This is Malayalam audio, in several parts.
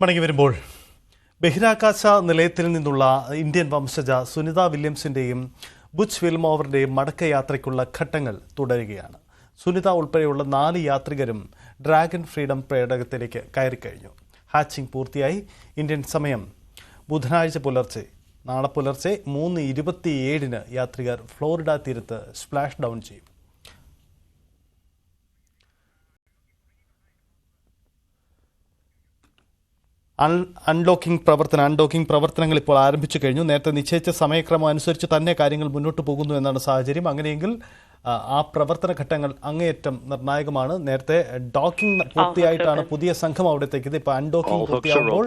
മടങ്ങി വരുമ്പോൾ ബഹിരാകാശ നിലയത്തിൽ നിന്നുള്ള ഇന്ത്യൻ വംശജ സുനിത വില്യംസിന്റെയും ബുച്ച് വിൽമോവറിന്റെയും മടക്കയാത്രയ്ക്കുള്ള ഘട്ടങ്ങൾ തുടരുകയാണ്. സുനിത ഉൾപ്പെടെയുള്ള നാല് യാത്രികരും ഡ്രാഗൺ ഫ്രീഡം പേടകത്തിലേക്ക് കയറിക്കഴിഞ്ഞു. ഹാച്ചിംഗ് പൂർത്തിയായി. ഇന്ത്യൻ സമയം ബുധനാഴ്ച പുലർച്ചെ. നാളെ പുലർച്ചെ മൂന്ന് ഇരുപത്തിയേഴിന് യാത്രികർ ഫ്ലോറിഡ തീരത്ത് സ്പ്ലാഷ് ഡൗൺ ചെയ്യും. അൺലോക്കിംഗ് പ്രവർത്തനം അൺലോക്കിംഗ് പ്രവർത്തനങ്ങൾ ഇപ്പോൾ ആരംഭിച്ചു കഴിഞ്ഞു. നേരത്തെ നിശ്ചയിച്ച സമയക്രമം അനുസരിച്ച് തന്നെ കാര്യങ്ങൾ മുന്നോട്ട് പോകുന്നു എന്നാണ് സാഹചര്യം. അങ്ങനെയെങ്കിൽ ആ, പ്രവർത്തന ഘട്ടങ്ങൾ അങ്ങേയറ്റം നിർണായകമാണ്. നേരത്തെ ഡോക്കിംഗ് പൂർത്തിയായിട്ടാണ് പുതിയ സംഘം അവിടത്തേക്ക് ഇപ്പൊ അൺഡോക്കിംഗ് പൂർത്തിയാകുമ്പോൾ.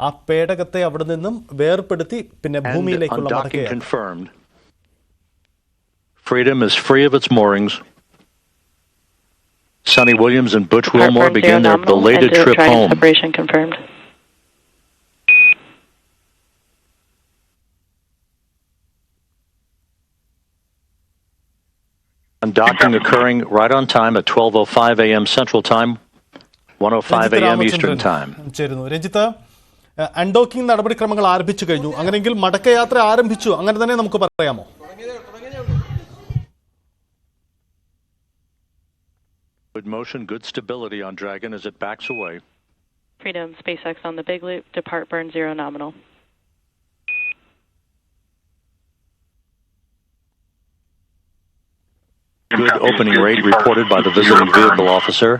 ആ പേടകത്തെ അവിടെ നിന്നും വേർപെടുത്തി പിന്നെ ഭൂമിയിലേക്കുള്ള undocking Freedom is free of its moorings. Sonny Williams and Butch Wilmore begin their belated trip home. Separation docking Undocking occurring right on time at 12:05 a.m. Central Time, 1:05 a.m. Eastern Time. ചേരുന്നു രഞ്ജിത്ത് അൺഡോക്കിംഗ് നടപടിക്രമങ്ങൾ ആരംഭിച്ചു കഴിഞ്ഞു അങ്ങനെയെങ്കിൽ മടക്കയാത്ര ആരംഭിച്ചു അങ്ങനെ തന്നെ നമുക്ക് പറയാമോ Good motion, good stability on Dragon as it backs away. Freedom, SpaceX on the big loop, depart burn zero nominal. Good opening rate reported by the visiting vehicle officer.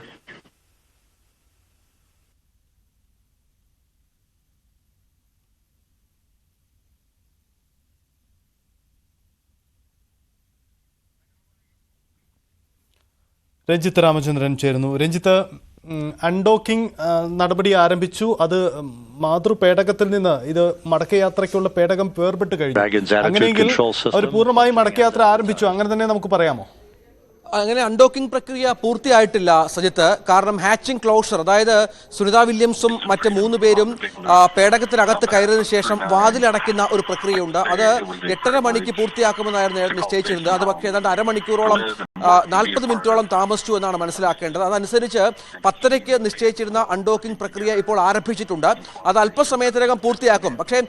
Ranjith Ramachandran ചേരുന്നു. രഞ്ജിത്ത് അൺഡോക്കിംഗ് നടപടി ആരംഭിച്ചു. അത് മാതൃപേടകത്തിൽ നിന്ന് ഇത് മടക്കയാത്രയ്ക്കുള്ള പേടകം വേർപെട്ട് കഴിഞ്ഞു. അങ്ങനെയെങ്കിൽ അവർ പൂർണമായും മടക്കയാത്ര ആരംഭിച്ചു. അങ്ങനെ തന്നെ നമുക്ക് പറയാമോ? അങ്ങനെ അൺഡോക്കിംഗ് പ്രക്രിയ പൂർത്തിയായിട്ടില്ല സജിത്ത്. കാരണം ഹാച്ചിങ് ക്ലോഷർ അതായത് സുനിത വില്യംസും മറ്റ് മൂന്ന് പേരും പേടകത്തിനകത്ത് കയറിയതിന് ശേഷം വാതിലടയ്ക്കുന്ന ഒരു പ്രക്രിയയുണ്ട്. അത് എട്ടര മണിക്ക് പൂർത്തിയാക്കുമെന്നായിരുന്നു നിശ്ചയിച്ചിരുന്നത്. അത് പക്ഷേ ഏതാണ്ട് അരമണിക്കൂറോളം നാൽപ്പത് മിനിറ്റോളം താമസിച്ചു എന്നാണ് മനസ്സിലാക്കേണ്ടത്. അതനുസരിച്ച് പത്തരയ്ക്ക് നിശ്ചയിച്ചിരുന്ന അൺഡോക്കിംഗ് പ്രക്രിയ ഇപ്പോൾ ആരംഭിച്ചിട്ടുണ്ട്. അത് അല്പസമയത്തിനകം പൂർത്തിയാക്കും. പക്ഷേ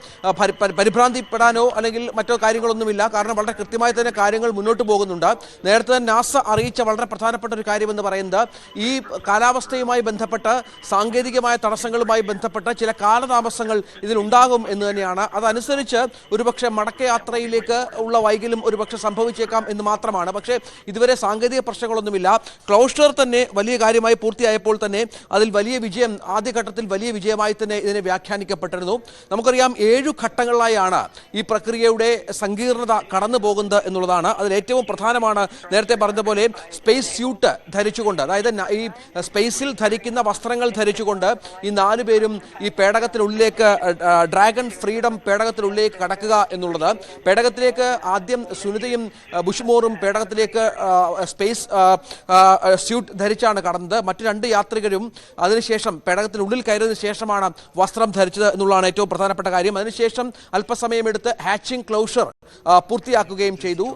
പരിഭ്രാന്തിപ്പെടാനോ അല്ലെങ്കിൽ മറ്റോ കാര്യങ്ങളൊന്നുമില്ല. കാരണം വളരെ കൃത്യമായി തന്നെ കാര്യങ്ങൾ മുന്നോട്ട് പോകുന്നുണ്ട്. നേരത്തെ തന്നെ നാസ അറിയിച്ച വളരെ പ്രധാനപ്പെട്ട ഒരു കാര്യമെന്ന് പറയുന്നത് ഈ കാലാവസ്ഥയുമായി ബന്ധപ്പെട്ട് സാങ്കേതികമായ തടസ്സങ്ങളുമായി ബന്ധപ്പെട്ട് ചില കാലതാമസങ്ങൾ ഇതിലുണ്ടാകും എന്ന് തന്നെയാണ്. അതനുസരിച്ച് ഒരുപക്ഷെ മടക്കയാത്രയിലേക്ക് ഉള്ള വൈകല്യം ഒരുപക്ഷെ സംഭവിച്ചേക്കാം എന്ന് മാത്രമാണ്. പക്ഷേ ഇതുവരെ സാങ്കേതിക പ്രശ്നങ്ങളൊന്നുമില്ല. ക്ലോഷർ തന്നെ വലിയ കാര്യമായി പൂർത്തിയായപ്പോൾ തന്നെ അതിൽ വലിയ വിജയം ആദ്യഘട്ടത്തിൽ വലിയ വിജയമായി തന്നെ ഇതിനെ വ്യാഖ്യാനിക്കപ്പെട്ടിരുന്നു. നമുക്കറിയാം ഏഴു ഘട്ടങ്ങളിലായാണ് ഈ പ്രക്രിയയുടെ സങ്കീർണത കടന്നു പോകുന്നത് എന്നുള്ളതാണ്. അതിൽ ഏറ്റവും പ്രധാനമാണ് നേരത്തെ പറഞ്ഞ പോലെ സ്പേസ് സ്യൂട്ട് ധരിച്ചുകൊണ്ട് അതായത് ഈ സ്പേസിൽ ധരിക്കുന്ന വസ്ത്രങ്ങൾ ധരിച്ചുകൊണ്ട് ഈ നാലു പേരും ഈ പേടകത്തിനുള്ളിലേക്ക് ഡ്രാഗൺ ഫ്രീഡം പേടകത്തിനുള്ളിലേക്ക് കടക്കുക എന്നുള്ളത്. പേടകത്തിലേക്ക് ആദ്യം സുനിതയും ബുഷ്മോറും പേടകത്തിലേക്ക് സ്പേസ് സ്യൂട്ട് ധരിച്ചാണ് കടന്നത്. മറ്റു രണ്ട് യാത്രികരും അതിനുശേഷം പേടകത്തിനുള്ളിൽ കയറിയതിനു ശേഷമാണ് വസ്ത്രം ധരിച്ചത് എന്നുള്ളതാണ് ഏറ്റവും പ്രധാനപ്പെട്ട കാര്യം. അതിനുശേഷം അല്പസമയമെടുത്ത് ഹാച്ചിങ് ക്ലോഷർ പൂർത്തിയാക്കുകയും ചെയ്തു.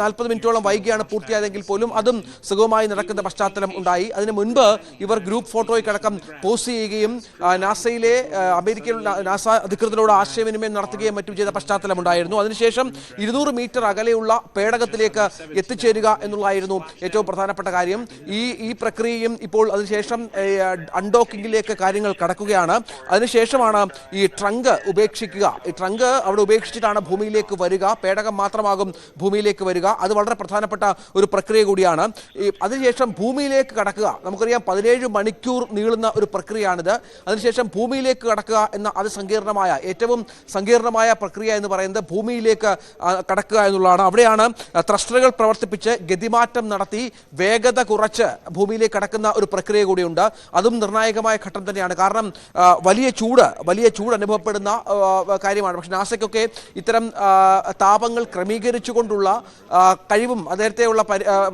നാൽപ്പത് മിനിറ്റോളം വൈകിയാണ് പൂർത്തിയായതെങ്കിൽ പോലും അതും സുഖമായി നടക്കുന്ന പശ്ചാത്തലം ഉണ്ടായി. അതിനു മുൻപ് ഇവർ ഗ്രൂപ്പ് ഫോട്ടോയ്ക്കടക്കം പോസ്റ്റ് ചെയ്യുകയും നാസയിലെ അമേരിക്കയിൽ നാസ അധികൃതരോട് ആശയവിനിമയം നടത്തുകയും മറ്റും ചെയ്ത പശ്ചാത്തലം ഉണ്ടായിരുന്നു. അതിനുശേഷം ഇരുന്നൂറ് മീറ്റർ അകലെയുള്ള പേടകത്തിലേക്ക് എത്തിച്ചേരുക എന്നുള്ളതായിരുന്നു ഏറ്റവും പ്രധാനപ്പെട്ട കാര്യം. ഈ ഈ പ്രക്രിയയും ഇപ്പോൾ അതിനുശേഷം അൺഡോക്കിങ്ങിലേക്ക് കാര്യങ്ങൾ കടക്കുകയാണ്. അതിനുശേഷമാണ് ഈ ട്രങ്ക് ഉപേക്ഷിക്കുക. ഈ ട്രങ്ക് അവിടെ ഉപേക്ഷിച്ചിട്ടാണ് ഭൂമിയിലേക്ക് വരിക. പേടകം മാത്രമാകും ഭൂമിയിലേക്ക് വരിക. അത് വളരെ പ്രധാനപ്പെട്ട ഒരു പ്രക്രിയ കൂടിയാണ്. ഈ അതിനുശേഷം ഭൂമിയിലേക്ക് കടക്കുക. നമുക്കറിയാം പതിനേഴ് മണിക്കൂർ നീളുന്ന ഒരു പ്രക്രിയയാണിത്. അതിനുശേഷം ഭൂമിയിലേക്ക് കടക്കുക എന്ന അതിസങ്കീർണമായ ഏറ്റവും സങ്കീർണമായ പ്രക്രിയ എന്ന് പറയുന്നത് ഭൂമിയിലേക്ക് കടക്കുക എന്നുള്ളതാണ്. അവിടെയാണ് ത്രസ്റ്ററുകൾ പ്രവർത്തിപ്പിച്ച് ഗതിമാറ്റം നടത്തി വേഗത കുറച്ച് ഭൂമിയിലേക്ക് കടക്കുന്ന ഒരു പ്രക്രിയ കൂടിയുണ്ട്. അതും നിർണായകമായ ഘട്ടം തന്നെയാണ്. കാരണം വലിയ ചൂട് വലിയ ചൂട് അനുഭവപ്പെടുന്ന കാര്യമാണ്. പക്ഷെ നാസയ്ക്കൊക്കെ ഇത്തരം താപങ്ങൾ ക്രമീകരിച്ചുകൊണ്ടുള്ള കഴിവും ആ,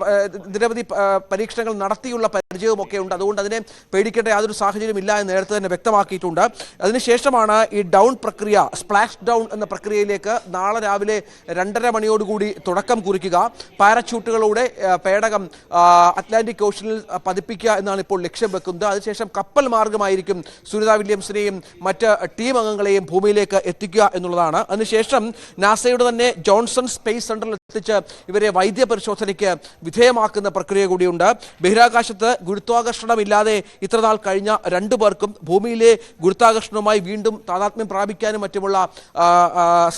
നിരവധി പരീക്ഷണങ്ങൾ നടത്തിയുള്ള പരിചയവും ഒക്കെ ഉണ്ട്. അതുകൊണ്ട് അതിനെ പേടിക്കേണ്ട യാതൊരു സാഹചര്യം ഇല്ല എന്ന് നേരത്തെ തന്നെ വ്യക്തമാക്കിയിട്ടുണ്ട്. അതിനുശേഷമാണ് ഈ ഡൗൺ പ്രക്രിയ സ്പ്ലാഷ് ഡൗൺ എന്ന പ്രക്രിയയിലേക്ക് നാളെ രാവിലെ രണ്ടര മണിയോടുകൂടി തുടക്കം കുറിക്കുക. പാരച്യൂട്ടുകളോടെ പേടകം അറ്റ്ലാന്റിക് ഓഷനിൽ പതിപ്പിക്കുക എന്നാണ് ഇപ്പോൾ ലക്ഷ്യം വെക്കുന്നത്. അതിനുശേഷം കപ്പൽ മാർഗമായിരിക്കും സുനിത വില്യംസിനെയും മറ്റ് ടീം അംഗങ്ങളെയും ഭൂമിയിലേക്ക് എത്തിക്കുക എന്നുള്ളതാണ്. അതിനുശേഷം നാസയുടെ തന്നെ ജോൺസൺ സ്പേസ് സെന്ററിൽ എത്തിച്ച് ഇവരെ വൈദ്യ പരിശോധനയ്ക്ക് വിധേയമാക്കുന്ന പ്രക്രിയ കൂടിയുണ്ട്. ബഹിരാകാശത്ത് ഗുരുത്വാകർഷണമില്ലാതെ ഇത്രനാൾ കഴിഞ്ഞ രണ്ടു പേർക്കും ഭൂമിയിലെ ഗുരുത്വാകർഷണവുമായി വീണ്ടും താതാത്മ്യം പ്രാപിക്കാനും മറ്റുമുള്ള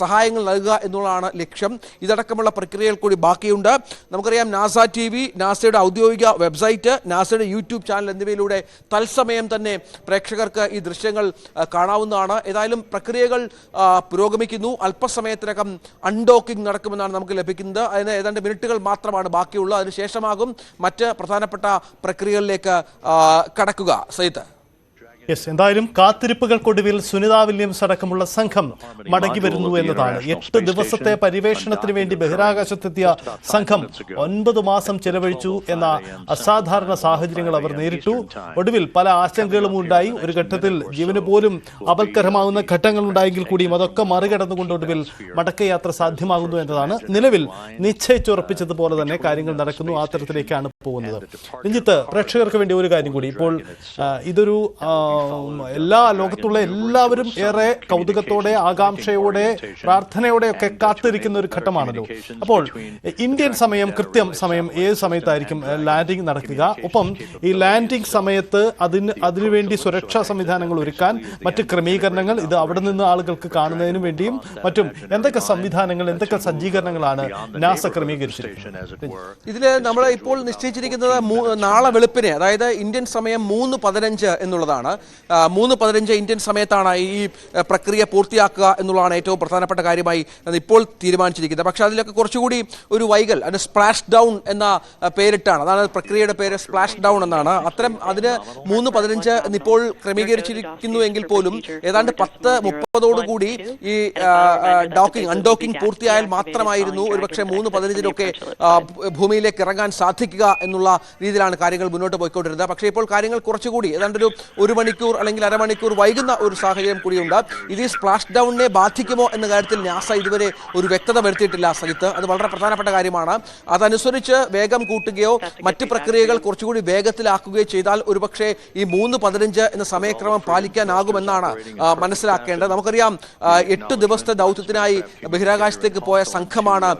സഹായങ്ങൾ നൽകുക എന്നുള്ളതാണ് ലക്ഷ്യം. ഇതടക്കമുള്ള പ്രക്രിയകൾ കൂടി ബാക്കിയുണ്ട്. നമുക്കറിയാം നാസ ടി വി നാസയുടെ ഔദ്യോഗിക വെബ്സൈറ്റ് നാസയുടെ യൂട്യൂബ് ചാനൽ എന്നിവയിലൂടെ തത്സമയം തന്നെ പ്രേക്ഷകർക്ക് ഈ ദൃശ്യങ്ങൾ കാണാവുന്നതാണ്. ഏതായാലും പ്രക്രിയകൾ പുരോഗമിക്കുന്നു. അല്പസമയത്തിനകം അൺഡോക്കിംഗ് നടക്കുമെന്നാണ് നമുക്ക് ലഭിക്കുന്നത്. അതിന് ഏതാണ്ട് മിനിറ്റുകൾ മാത്രമാണ് ബാക്കിയുള്ളത് അതിനുശേഷമാകും മറ്റ് പ്രധാനപ്പെട്ട പ്രക്രിയകളിലേക്ക് കടക്കുക. സൈത്ത് യെസ് എന്തായാലും കാത്തിരിപ്പുകൾക്കൊടുവിൽ സുനിത വില്യംസ് അടക്കമുള്ള സംഘം മടങ്ങി വരുന്നു എന്നതാണ്. എട്ട് ദിവസത്തെ പര്യവേഷണത്തിന് വേണ്ടി ബഹിരാകാശത്തെത്തിയ സംഘം ഒൻപത് മാസം ചെലവഴിച്ചു എന്ന അസാധാരണ സാഹചര്യങ്ങൾ അവർ നേരിട്ടു. ഒടുവിൽ പല ആശങ്കകളും ഉണ്ടായി. ഒരു ഘട്ടത്തിൽ ജീവന് പോലും അപൽക്കരമാകുന്ന ഘട്ടങ്ങൾ ഉണ്ടായെങ്കിൽ കൂടിയും അതൊക്കെ മറികടന്നുകൊണ്ട് ഒടുവിൽ മടക്കയാത്ര സാധ്യമാകുന്നു എന്നതാണ്. നിലവിൽ നിശ്ചയിച്ചുറപ്പിച്ചതുപോലെ തന്നെ കാര്യങ്ങൾ നടക്കുന്നു ആ തരത്തിലേക്കാണ് പോകുന്നത്. രഞ്ജിത്ത് പ്രേക്ഷകർക്ക് വേണ്ടി ഒരു കാര്യം കൂടി. ഇപ്പോൾ ഇതൊരു എല്ലാ ലോകത്തുള്ള എല്ലാവരും ഏറെ കൗതുകത്തോടെ ആകാംക്ഷയോടെ പ്രാർത്ഥനയോടെ ഒക്കെ കാത്തിരിക്കുന്ന ഒരു ഘട്ടമാണല്ലോ. അപ്പോൾ ഇന്ത്യൻ സമയം കൃത്യം സമയം ഏത് സമയത്തായിരിക്കും ലാൻഡിംഗ് നടക്കുക? ഒപ്പം ഈ ലാൻഡിംഗ് സമയത്ത് അതിന് അതിനുവേണ്ടി സുരക്ഷാ സംവിധാനങ്ങൾ ഒരുക്കാൻ മറ്റ് ക്രമീകരണങ്ങൾ ഇത് അവിടെ നിന്ന് ആളുകൾക്ക് കാണുന്നതിനും വേണ്ടിയും മറ്റും എന്തൊക്കെ സംവിധാനങ്ങൾ എന്തൊക്കെ സജ്ജീകരണങ്ങളാണ് നാസ ക്രമീകരിച്ചിരിക്കുന്നത് ഇതിൽ നമ്മൾ ഇപ്പോൾ നിശ്ചയിച്ചിരിക്കുന്നത് നാളെ വെളുപ്പിനെ അതായത് ഇന്ത്യൻ സമയം മൂന്ന് പതിനഞ്ച് എന്നുള്ളതാണ്. മൂന്ന് പതിനഞ്ച് ഇന്ത്യൻ സമയത്താണ് ഈ പ്രക്രിയ പൂർത്തിയാക്കുക എന്നുള്ളതാണ് ഏറ്റവും പ്രധാനപ്പെട്ട കാര്യമായി ഇപ്പോൾ തീരുമാനിച്ചിരിക്കുന്നത്. പക്ഷേ അതിലൊക്കെ കുറച്ചുകൂടി ഒരു വൈകൽ അതിന് സ്പ്ലാഷ് ഡൗൺ എന്ന പേരിട്ടാണ്. അതാണ് പ്രക്രിയയുടെ പേര് സ്പ്ലാഷ് ഡൗൺ എന്നാണ്. അത്തരം അതിന് മൂന്ന് പതിനഞ്ച് എന്നിപ്പോൾ ക്രമീകരിച്ചിരിക്കുന്നു എങ്കിൽ പോലും ഏതാണ്ട് പത്ത് മുപ്പതോടുകൂടി ഈ ഡോക്കിംഗ് അൺഡോക്കിംഗ് പൂർത്തിയായാൽ മാത്രമായിരുന്നു ഒരുപക്ഷെ മൂന്ന് പതിനഞ്ചിനൊക്കെ ഭൂമിയിലേക്ക് ഇറങ്ങാൻ സാധിക്കുക എന്നുള്ള രീതിയിലാണ് കാര്യങ്ങൾ മുന്നോട്ട് പോയിക്കൊണ്ടിരുന്നത്. പക്ഷേ ഇപ്പോൾ കാര്യങ്ങൾ കുറച്ചുകൂടി ഏതാണ്ട് ഒരു ഒരു മണിക്കൂർ അല്ലെങ്കിൽ അരമണിക്കൂർ വൈകുന്ന ഒരു സാഹചര്യം കൂടിയുണ്ട്. ഇത് ഈ സ്പ്ലാഷ് ഡൗണിനെ ബാധിക്കുമോ എന്ന കാര്യത്തിൽ നാസ ഇതുവരെ ഒരു വ്യക്തത വരുത്തിയിട്ടില്ല സഹിത്ത് അത് വളരെ പ്രധാനപ്പെട്ട കാര്യമാണ്. അതനുസരിച്ച് വേഗം കൂട്ടുകയോ മറ്റ് പ്രക്രിയകൾ കുറച്ചുകൂടി വേഗത്തിലാക്കുകയോ ചെയ്താൽ ഒരുപക്ഷെ ഈ മൂന്ന് പതിനഞ്ച് എന്ന സമയക്രമം പാലിക്കാനാകുമെന്നാണ് മനസ്സിലാക്കേണ്ടത്. നമുക്കറിയാം എട്ട് ദിവസത്തെ ദൗത്യത്തിനായി ബഹിരാകാശത്തേക്ക് പോയ സംഘമാണ്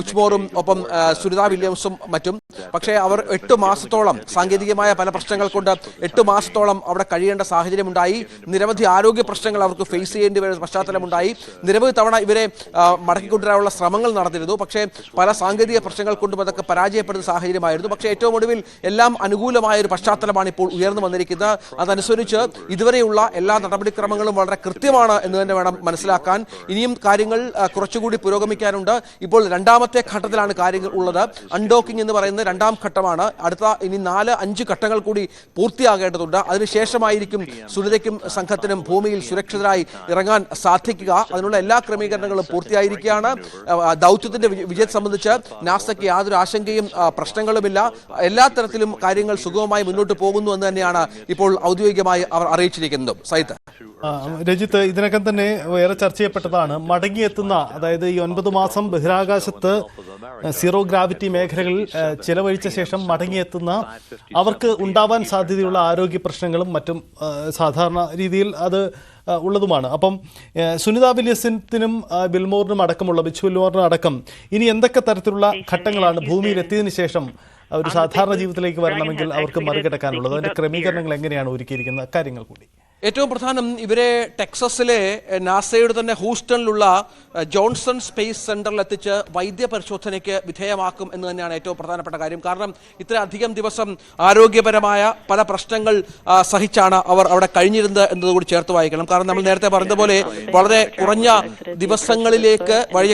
വിച്ച്മോറും ഒപ്പം സുരിത വില്യംസും മറ്റും. പക്ഷേ അവർ എട്ട് മാസത്തോളം സാങ്കേതികമായ പല പ്രശ്നങ്ങൾ കൊണ്ട് എട്ട് മാസത്തോളം അവിടെ കഴിയേണ്ട സാഹചര്യമുണ്ടായി. നിരവധി ആരോഗ്യ പ്രശ്നങ്ങൾ അവർക്ക് ഫേസ് ചെയ്യേണ്ടി വരുന്ന പശ്ചാത്തലമുണ്ടായി. നിരവധി തവണ ഇവരെ മടക്കിക്കൊണ്ടുവരാനുള്ള ശ്രമങ്ങൾ നടന്നിരുന്നു. പക്ഷേ പല സാങ്കേതിക പ്രശ്നങ്ങൾ കൊണ്ടും അതൊക്കെ പരാജയപ്പെടുന്ന സാഹചര്യമായിരുന്നു. പക്ഷേ ഏറ്റവും ഒടുവിൽ എല്ലാം അനുകൂലമായ ഒരു പശ്ചാത്തലമാണ് ഇപ്പോൾ ഉയർന്നു വന്നിരിക്കുന്നത്. അതനുസരിച്ച് ഇതുവരെയുള്ള എല്ലാ നടപടിക്രമങ്ങളും വളരെ കൃത്യമാണ് എന്ന് തന്നെ വേണം മനസ്സിലാക്കാൻ. ഇനിയും കാര്യങ്ങൾ കുറച്ചുകൂടി പുരോഗമിക്കാനുണ്ട്. ഇപ്പോൾ രണ്ടാമത്തെ ഘട്ടത്തിലാണ് കാര്യങ്ങൾ ഉള്ളത്. അൺഡോക്കിംഗ് എന്ന് പറയുന്ന രണ്ടാം ഘട്ടമാണ്. അടുത്ത ഇനി നാല് അഞ്ച് ഘട്ടങ്ങൾ കൂടി പൂർത്തിയാകേണ്ടതുണ്ട്. അതിനുശേഷമായിരിക്കും സുനിതയ്ക്കും സംഘത്തിനും ഭൂമിയിൽ സുരക്ഷിതരായി ഇറങ്ങാൻ സാധിക്കുക. അതിനുള്ള എല്ലാ ക്രമീകരണങ്ങളും പൂർത്തിയായിരിക്കുകയാണ്. ദൗത്യത്തിന്റെ വിജ- വിജയത്തെ സംബന്ധിച്ച് നാസയ്ക്ക് യാതൊരു ആശങ്കയും പ്രശ്നങ്ങളുമില്ല. എല്ലാ തരത്തിലും കാര്യങ്ങൾ സുഗമമായി മുന്നോട്ട് പോകുന്നു എന്ന് തന്നെയാണ് ഇപ്പോൾ ഔദ്യോഗികമായി അവർ അറിയിച്ചിരിക്കുന്നത്. സൈത്ത് രജിത്ത് ഇതിനകം തന്നെ ഏറെ ചർച്ച ചെയ്യപ്പെട്ടതാണ്. മടങ്ങിയെത്തുന്ന അതായത് ഈ ഒൻപത് മാസം ബഹിരാകാശത്ത് സീറോ ഗ്രാവിറ്റി മേഖലകളിൽ ചിലവഴിച്ച ശേഷം മടങ്ങിയെത്തുന്ന അവർക്ക് ഉണ്ടാവാൻ സാധ്യതയുള്ള ആരോഗ്യ പ്രശ്നങ്ങളും മറ്റും സാധാരണ രീതിയിൽ അത് ഉള്ളതുമാണ്. അപ്പം സുനിത വില്യസിനും ബിൽമോറിനും അടക്കമുള്ള ബിച്ചു ബിൽമോറിനും അടക്കം ഇനി എന്തൊക്കെ തരത്തിലുള്ള ഘട്ടങ്ങളാണ് ഭൂമിയിൽ എത്തിയതിനു ശേഷം ഒരു സാധാരണ ജീവിതത്തിലേക്ക് വരണമെങ്കിൽ അവർക്ക് മറികടക്കാനുള്ളത്? അതിന്റെ ക്രമീകരണങ്ങൾ എങ്ങനെയാണ് ഒരുക്കിയിരിക്കുന്ന കാര്യങ്ങൾ കൂടി? ഏറ്റവും പ്രധാനം ഇവരെ ടെക്സസിലെ നാസയുടെ തന്നെ ഹൂസ്റ്റണിലുള്ള ജോൺസൺ സ്പേസ് സെന്ററിൽ എത്തിച്ച് വൈദ്യ പരിശോധനയ്ക്ക് വിധേയമാക്കും എന്ന് തന്നെയാണ് ഏറ്റവും പ്രധാനപ്പെട്ട കാര്യം. കാരണം ഇത്ര അധികം ദിവസം ആരോഗ്യപരമായ പല പ്രശ്നങ്ങൾ സഹിച്ചാണ് അവർ അവിടെ കഴിഞ്ഞിരുന്നത് എന്നതുകൂടി ചേർത്ത് വായിക്കണം. കാരണം നമ്മൾ നേരത്തെ പറഞ്ഞതുപോലെ വളരെ കുറഞ്ഞ ദിവസങ്ങളിലേക്ക് വഴി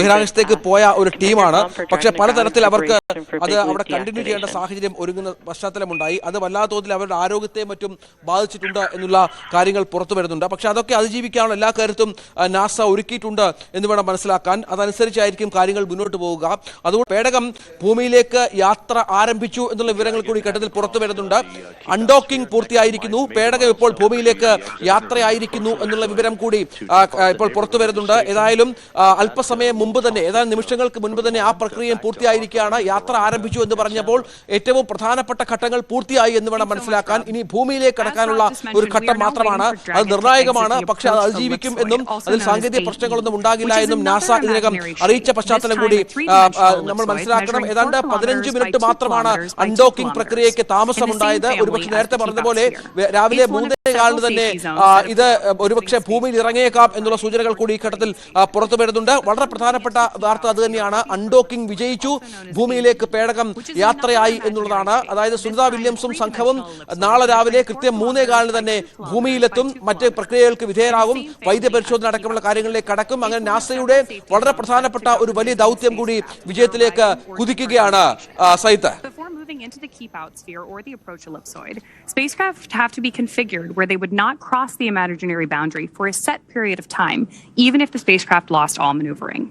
ബഹിരാകാശത്തേക്ക് പോയ ഒരു ടീമാണ്. പക്ഷെ പലതരത്തിൽ അവർക്ക് അത് അവിടെ കണ്ടിന്യൂ ചെയ്യേണ്ട സാഹചര്യം ഒരുങ്ങുന്ന പശ്ചാത്തലമുണ്ടായി. അത് വല്ലാത്ത തോതിൽ അവരുടെ ആരോഗ്യത്തെ മറ്റും ബാധിച്ചിട്ടുണ്ട് എന്നുള്ള കാര്യങ്ങൾ പുറത്തു വരുന്നുണ്ട്. പക്ഷെ അതൊക്കെ അതിജീവിക്കാനുള്ള എല്ലാ കാര്യത്തും നാസ ഒരുക്കിയിട്ടുണ്ട് എന്ന് വേണം മനസ്സിലാക്കാൻ. അതനുസരിച്ചായിരിക്കും കാര്യങ്ങൾ മുന്നോട്ട് പോവുക. അതുകൊണ്ട് പേടകം ഭൂമിയിലേക്ക് യാത്ര ആരംഭിച്ചു എന്നുള്ള വിവരങ്ങൾ കൂടി ഘട്ടത്തിൽ പുറത്തു വരുന്നുണ്ട്. അൺഡോക്കിംഗ് പൂർത്തിയായിരിക്കുന്നു. പേടകം ഇപ്പോൾ ഭൂമിയിലേക്ക് യാത്രയായിരിക്കുന്നു എന്നുള്ള വിവരം കൂടി ഇപ്പോൾ പുറത്തു വരുന്നുണ്ട്. ഏതായാലും അല്പസമയം മുമ്പ് തന്നെ ഏതാനും നിമിഷങ്ങൾക്ക് മുൻപ് തന്നെ ആ പ്രക്രിയ പൂർത്തിയായിരിക്കുകയാണ്. യാത്ര ആരംഭിച്ചു എന്ന് പറഞ്ഞപ്പോൾ ഏറ്റവും പ്രധാനപ്പെട്ട ഘട്ടങ്ങൾ പൂർത്തിയായി എന്ന് വേണം മനസ്സിലാക്കാൻ. ഇനി ഭൂമിയിലേക്ക് കടക്കാനുള്ള ഒരു ഘട്ടം മാത്രമാണ്. അത് നിർണായകമാണ്. പക്ഷെ അത് അതിജീവിക്കും എന്നും അതിൽ സാങ്കേതിക പ്രശ്നങ്ങളൊന്നും ഉണ്ടാകില്ല എന്നും നാസ ഇതിനകം അറിയിച്ച പശ്ചാത്തലം കൂടി നമ്മൾ മനസ്സിലാക്കണം. ഏതാണ്ട് പതിനഞ്ച് മിനിറ്റ് മാത്രമാണ് അൺഡോക്കിംഗ് പ്രക്രിയയ്ക്ക് താമസമുണ്ടായത്. ഒരുപക്ഷെ നേരത്തെ പറഞ്ഞതുപോലെ രാവിലെ മൂന്നേ കാലിന് തന്നെ ഇത് ഒരുപക്ഷെ ഭൂമിയിൽ ഇറങ്ങിയേക്കാം എന്നുള്ള സൂചനകൾ കൂടി ഈ ഘട്ടത്തിൽ പുറത്തു വരുന്നുണ്ട്. വളരെ പ്രധാനപ്പെട്ട വാർത്ത അത് തന്നെയാണ്. അൺഡോക്കിംഗ് വിജയിച്ചു. ഭൂമിയിലേക്ക് പേടകം യാത്രയായി എന്നുള്ളതാണ്. അതായത് സുനിത വില്യംസും സംഘവും നാളെ രാവിലെ കൃത്യം മൂന്നേ കാലിന് തന്നെ ഭൂമിയിലെത്തും മറ്റ് പ്രക്രിയകൾക്ക് വിധേയരാകും വൈദ്യപരിശോധന അടക്കമുള്ള കാര്യങ്ങളിലേക്ക് കടക്കും അങ്ങനെ നാസയുടെ വളരെ പ്രധാനപ്പെട്ട ഒരു വലിയ ദൗത്യം കൂടി വിജയത്തിലേക്ക് കുതിക്കുകയാണ് ആ, സൈത്ത് Before moving into the keep out sphere or the approach ellipsoid, spacecraft have to be configured where they would not cross the imaginary boundary for a set period of time, even if the spacecraft lost all maneuvering.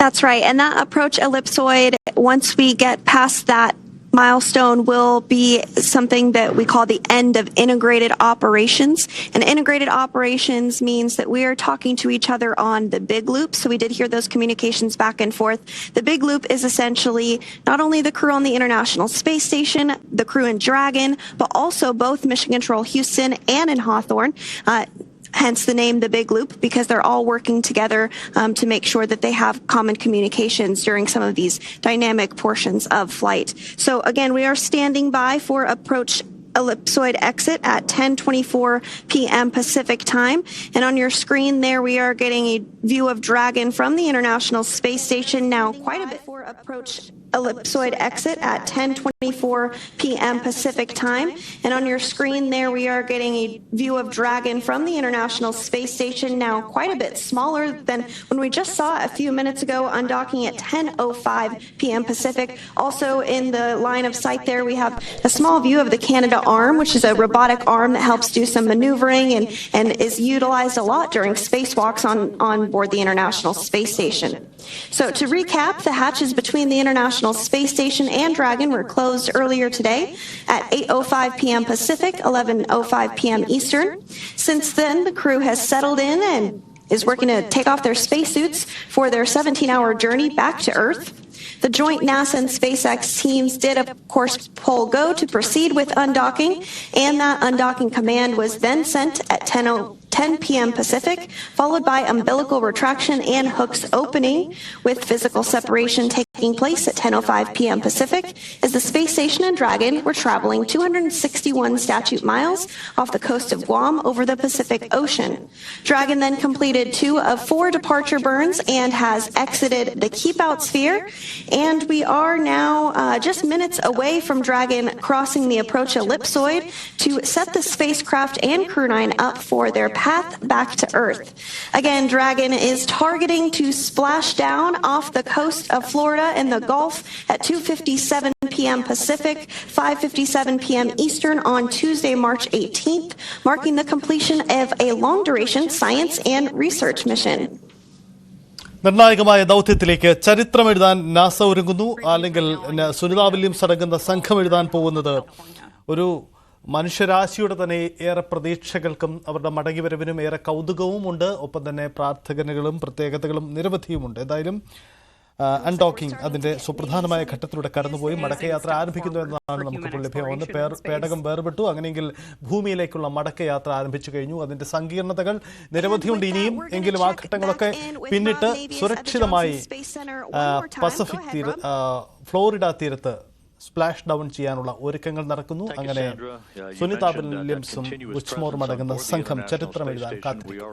That's right. And that approach ellipsoid, once we get past that milestone, will be something that we call the end of integrated operations. And integrated operations means that we are talking to each other on the big loop. So we did hear those communications back and forth. The big loop is essentially not only the crew on the International Space Station, the crew in Dragon, but also both Mission Control Houston and in Hawthorne. Uh, hence the name the big loop because they're all working together um, to make sure that they have common communications during some of these dynamic portions of flight. So again we are standing by for approach ellipsoid exit at 10:24 p.m. Pacific time and on your screen there we are getting a view of Dragon from the International Space Station now quite a bit for approach ellipsoid exit at 10:24 p.m. Pacific time and on your screen there we are getting a view of Dragon from the International Space Station now quite a bit smaller than when we just saw a few minutes ago undocking at 10:05 p.m. Pacific also in the line of sight there we have a small view of the Canada arm which is a robotic arm that helps do some maneuvering and and is utilized a lot during spacewalks on on board the International Space Station so to recap the hatches between the International Space Station and Dragon were closed earlier today at 8:05 p.m. Pacific, 11:05 p.m. Eastern. Since then, the crew has settled in and is working to take off their spacesuits for their 17-hour journey back to Earth. The joint NASA and SpaceX teams did, of course, pull go to proceed with undocking, and that undocking command was then sent at 10, 10 p.m. Pacific, followed by umbilical retraction and hooks opening, with physical separation taking place at 10:05 p.m. Pacific, as the space station and Dragon were traveling 261 statute miles off the coast of Guam over the Pacific Ocean. Dragon then completed two of four departure burns and has exited the keep out sphere. And we are now uh, just minutes away from Dragon crossing the approach ellipsoid to set the spacecraft and Crew 9 up for their path back to Earth. Again, Dragon is targeting to splash down off the coast of Florida in the Gulf at 2:57 p.m. Pacific, 5:57 p.m. Eastern on Tuesday, March 18th, marking the completion of a long-duration science and research mission. നിർണായകമായ ദൗത്യത്തിലേക്ക് ചരിത്രം എഴുതാൻ നാസ ഒരുങ്ങുന്നു അല്ലെങ്കിൽ സുനിതാ വില്യംസ് അടങ്ങുന്ന സംഘം എഴുതാൻ പോകുന്നത് ഒരു മനുഷ്യരാശിയുടെ തന്നെ ഏറെ പ്രതീക്ഷകൾക്കും അവരുടെ മടങ്ങിവരവിനും ഏറെ കൗതുകവും ഉണ്ട് ഒപ്പം തന്നെ പ്രാർത്ഥനകളും പ്രത്യേകതകളും നിരവധിയുമുണ്ട്. ഏതായാലും അൺടോക്കിംഗ് അതിന്റെ സുപ്രധാനമായ ഘട്ടത്തിലൂടെ കടന്നുപോയി മടക്കയാത്ര ആരംഭിക്കുന്നു എന്നതാണ് നമുക്കിപ്പോൾ ലഭ്യമാവുന്നത് പേർ പേടകം വേർപെട്ടു. അങ്ങനെയെങ്കിൽ ഭൂമിയിലേക്കുള്ള മടക്കയാത്ര ആരംഭിച്ചു കഴിഞ്ഞു. അതിന്റെ സങ്കീർണതകൾ നിരവധിയുണ്ട് ഇനിയും. എങ്കിലും ആ ഘട്ടങ്ങളൊക്കെ പിന്നിട്ട് സുരക്ഷിതമായി പസഫിക് തീര ഫ്ലോറിഡ തീരത്ത് സ്പ്ലാഷ് ഡൗൺ ചെയ്യാനുള്ള ഒരുക്കങ്ങൾ നടക്കുന്നു. അങ്ങനെ സുനിതാബിൻ വില്യംസും ഉച്ച്മോറും അടങ്ങുന്ന സംഘം ചരിത്രം എഴുതാൻ കാത്തിരിക്കും